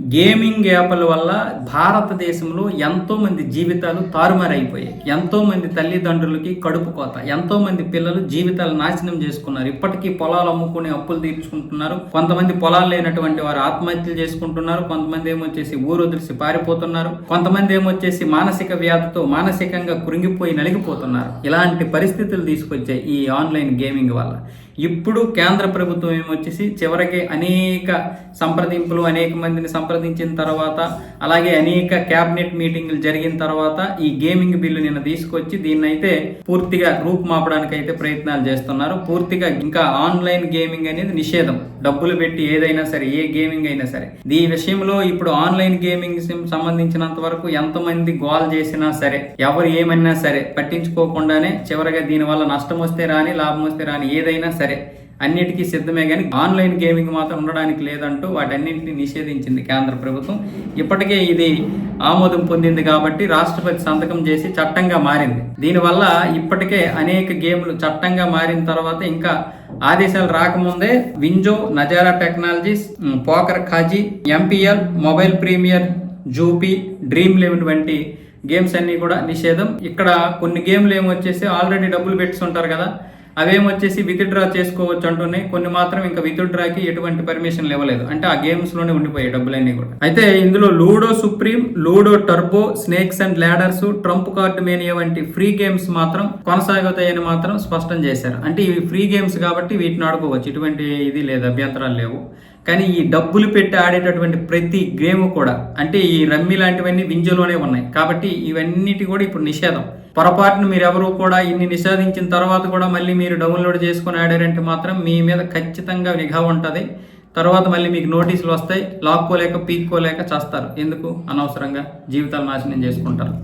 Gaming యాప్ల వల్ల భారతదేశంలో ఎంతోమంది జీవితాలు తారుమారైపోయాయి. ఎంతోమంది తల్లిదండ్రులకి కడుపు కోత ఎంతోమంది పిల్లలు జీవితాలు నాశనం చేసుకున్నారు. ఇప్పటికీ పొలాలు అమ్ముకుని అప్పులు తీర్చుకుంటున్నారు. కొంతమంది పొలాలు లేనటువంటి వారు ఆత్మహత్యలు చేసుకుంటున్నారు. కొంతమంది ఏమొచ్చేసి ఊరు వదిలిసి పారిపోతున్నారు. కొంతమంది ఏమొచ్చేసి మానసిక వ్యాధితో మానసికంగా కృంగిపోయి నలిగిపోతున్నారు. ఇలాంటి పరిస్థితులు తీసుకొచ్చాయి ఈ ఆన్లైన్ గేమింగ్ వల్ల. ఇప్పుడు కేంద్ర ప్రభుత్వం ఏమొచ్చేసి చివరికి అనేక సంప్రదింపులు అనేక మందిని సంప్రదించిన తర్వాత అలాగే అనేక క్యాబినెట్ మీటింగ్లు జరిగిన తర్వాత ఈ గేమింగ్ బిల్లు నిన్న తీసుకొచ్చి దీన్ని అయితే పూర్తిగా రూపుమాపడానికి అయితే ప్రయత్నాలు చేస్తున్నారు. పూర్తిగా ఇంకా ఆన్లైన్ గేమింగ్ అనేది నిషేధం. డబ్బులు పెట్టి ఏదైనా సరే ఏ గేమింగ్ అయినా సరే. ఈ విషయంలో ఇప్పుడు ఆన్లైన్ గేమింగ్ సంబంధించినంత వరకు ఎంతమంది గోల్ చేసినా సరే ఎవరు ఏమైనా సరే పట్టించుకోకుండానే చివరిగా దీనివల్ల నష్టం వస్తే రాని లాభం వస్తే రాని ఏదైనా సరే అన్నిటికీ సిద్ధమే కానీ ఆన్లైన్ గేమింగ్ మాత్రం ఉండడానికి లేదంటూ వాటన్నింటినీ నిషేధించింది కేంద్ర ప్రభుత్వం. ఇప్పటికే ఇది ఆమోదం పొందింది కాబట్టి రాష్ట్రపతి సంతకం చేసి చట్టంగా మారింది. దీనివల్ల ఇప్పటికే అనేక గేమ్లు చట్టంగా మారిన తర్వాత ఇంకా ఆదేశాలు రాకముందే WinZO Nazara technologies poker Qazi MPL mobile premier Zupee dream eleven వంటి గేమ్స్ అన్ని కూడా నిషేధం. ఇక్కడ కొన్ని గేమ్లు ఏమొచ్చేసి ఆల్రెడీ డబ్బులు పెట్టుకుంటారు కదా. అవేమొచ్చేసి విత్డ్రా చేసుకోవచ్చు అంటున్నాయి కొన్ని మాత్రం ఇంకా విత్డ్రాకి ఎటువంటి పర్మిషన్ ఇవ్వలేదు అంటే ఆ గేమ్స్లోనే ఉండిపోయాయి డబ్బులన్నీ కూడా. అయితే ఇందులో ludo supreme ludo turbo snakes and ladders trump card mania వంటి ఫ్రీ గేమ్స్ మాత్రం కొనసాగుతాయని మాత్రం స్పష్టం చేశారు. అంటే ఇవి ఫ్రీ గేమ్స్ కాబట్టి వీటిని ఆడుకోవచ్చు. ఇటువంటి ఇది లేదు అభ్యంతరాలు లేవు. కానీ ఈ డబ్బులు పెట్టి ఆడేటటువంటి ప్రతి గేమ్ కూడా అంటే ఈ రమ్మి లాంటివన్నీ వింజలోనే ఉన్నాయి. కాబట్టి ఇవన్నిటి కూడా ఇప్పుడు నిషేధం. పొరపాటును మీరు ఎవరు కూడా ఇన్ని నిషేధించిన తర్వాత కూడా మళ్ళీ మీరు డౌన్లోడ్ చేసుకుని ఆడారంటే మాత్రం మీ మీద ఖచ్చితంగా నిఘా ఉంటుంది. తర్వాత మళ్ళీ మీకు నోటీసులు వస్తాయి. లాక్కోలేక పీక్కోలేక చేస్తారు. ఎందుకు? అనవసరంగా జీవితాలు నాశనం చేసుకుంటారు.